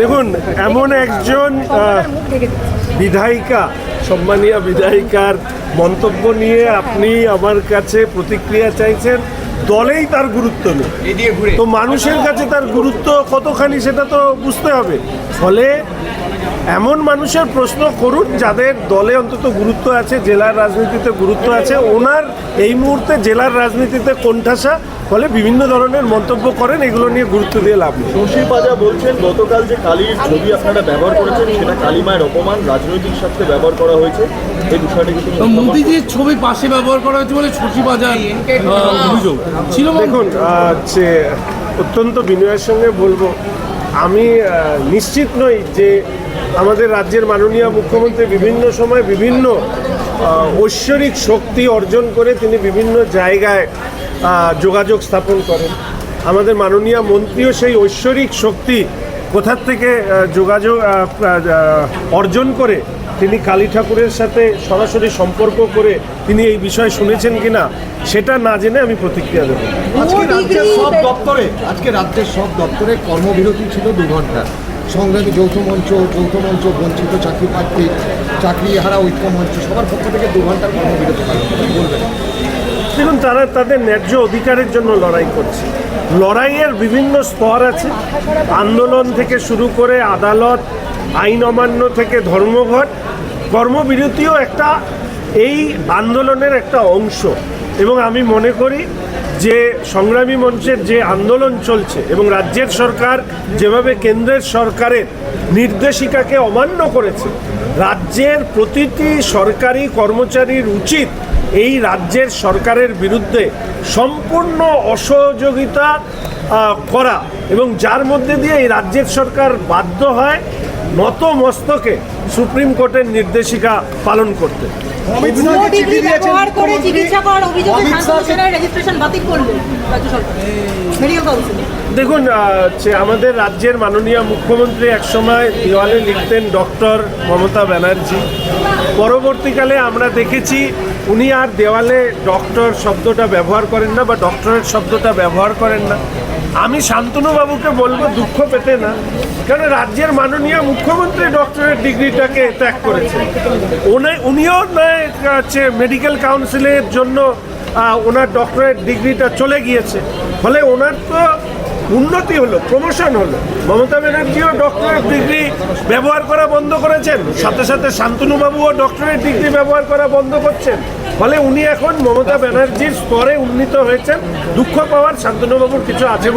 দেখুন এমন একজন বিধায়িকা সম্মানীয় বিধায়িকার মন্তব্য নিয়ে আপনি আমার কাছে প্রতিক্রিয়া চাইছেন দলেই তার গুরুত্ব নেই। তো মানুষের কাছে তার গুরুত্ব কতখানি সেটা তো বুঝতে হবে। ফলে এমন মানুষের প্রশ্ন করুন যাদের দলে অন্তত গুরুত্ব আছে জেলার রাজনীতিতে গুরুত্ব আছে ওনার এই মুহূর্তে জেলার রাজনীতিতে কোণঠাসা ফলে বিভিন্ন ধরনের মন্তব্য করেন এগুলো নিয়ে গুরুত্ব দিয়ে লাভ নেই। শশী পাজা বলছেন গতকাল যে কালীর ছবি আপনারা ব্যবহার করেছেন সেটা কালী মায়ের অপমান রাজনৈতিক স্বার্থে ব্যবহার করা হয়েছে। এই বিষয়টা কিন্তু মোদিজির ছবি পাশে ব্যবহার করা হয়েছে বলে বাজার আহ, অভিযোগ। ছিল দেখুন যে অত্যন্ত বিনয়ের সঙ্গে বলব আমি নিশ্চিত নই যে আমাদের রাজ্যের মাননীয় মুখ্যমন্ত্রী বিভিন্ন সময় বিভিন্ন ঐশ্বরিক শক্তি অর্জন করে তিনি বিভিন্ন জায়গায় যোগাযোগ স্থাপন করেন। আমাদের মাননীয় মন্ত্রীও সেই ঐশ্বরিক শক্তি কোথার থেকে যোগাযোগ অর্জন করে তিনি কালী ঠাকুরের সাথে সরাসরি সম্পর্ক করে তিনি এই বিষয় শুনেছেন কিনা সেটা না জেনে আমি প্রতিক্রিয়া দেবো। আজকে রাজ্যের সব দপ্তরে আজকে রাজ্যের সব দপ্তরে কর্মবিরতি ছিল দু ঘণ্টা। সংগ্রামী যৌথ মঞ্চ যৌথ মঞ্চ বঞ্চিত চাকরি প্রার্থী চাকরি হারা ঐক্য মঞ্চ সবার পক্ষ থেকে দু ঘণ্টার কর্মবিরতি পালন করা। বলবেন? দেখুন, তারা তাদের ন্যায্য অধিকারের জন্য লড়াই করছে। লড়াইয়ের বিভিন্ন স্তর আছে। আন্দোলন থেকে শুরু করে আদালত, আইন অমান্য থেকে ধর্মঘট, কর্মবিরতিও একটা এই আন্দোলনের একটা অংশ। এবং আমি মনে করি যে সংগ্রামী মঞ্চের যে আন্দোলন চলছে এবং রাজ্যের সরকার যেভাবে কেন্দ্রের সরকারের নির্দেশিকাকে অমান্য করেছে, রাজ্যের প্রতিটি সরকারি কর্মচারীর উচিত এই রাজ্যের সরকারের বিরুদ্ধে সম্পূর্ণ অসহযোগিতা করা এবং যার মধ্যে দিয়ে এই রাজ্যের সরকার বাধ্য হয় নত মস্তকে সুপ্রিম কোর্টের নির্দেশিকা পালন করতে। দেখুন আমাদের রাজ্যের মাননীয় মুখ্যমন্ত্রী একসময় দেওয়ালে লিখতেন ডক্টর মমতা ব্যানার্জি। পরবর্তীকালে আমরা দেখেছি উনি আর দেওয়ালে ডক্টর শব্দটা ব্যবহার করেন না বা ডক্টরেট শব্দটা ব্যবহার করেন না। আমি শান্তনুবাবুকে বলব দুঃখ পেতে না। কারণ রাজ্যের মাননীয় মুখ্যমন্ত্রী ডক্টরেট ডিগ্রিটাকে ত্যাগ করেছে। উনি, উনিও হচ্ছে মেডিকেল কাউন্সিলের জন্য ওনার ডক্টরেট ডিগ্রিটা চলে গিয়েছে। ফলে ওনার তো উন্নতি হলো প্রমোশন হলো। মমতা ব্যানার্জিও ডক্টরেট ডিগ্রি ব্যবহার করা বন্ধ করেছেন। সাথে সাথে শান্তনুবাবুও ডক্টরেট ডিগ্রি ব্যবহার করা বন্ধ করছেন। ফলে উনি এখন মমতা ব্যানার্জির স্তরে উন্নীত হয়েছেন। দুঃখ পাওয়ার শান্তনুবাবুর কিছু আছে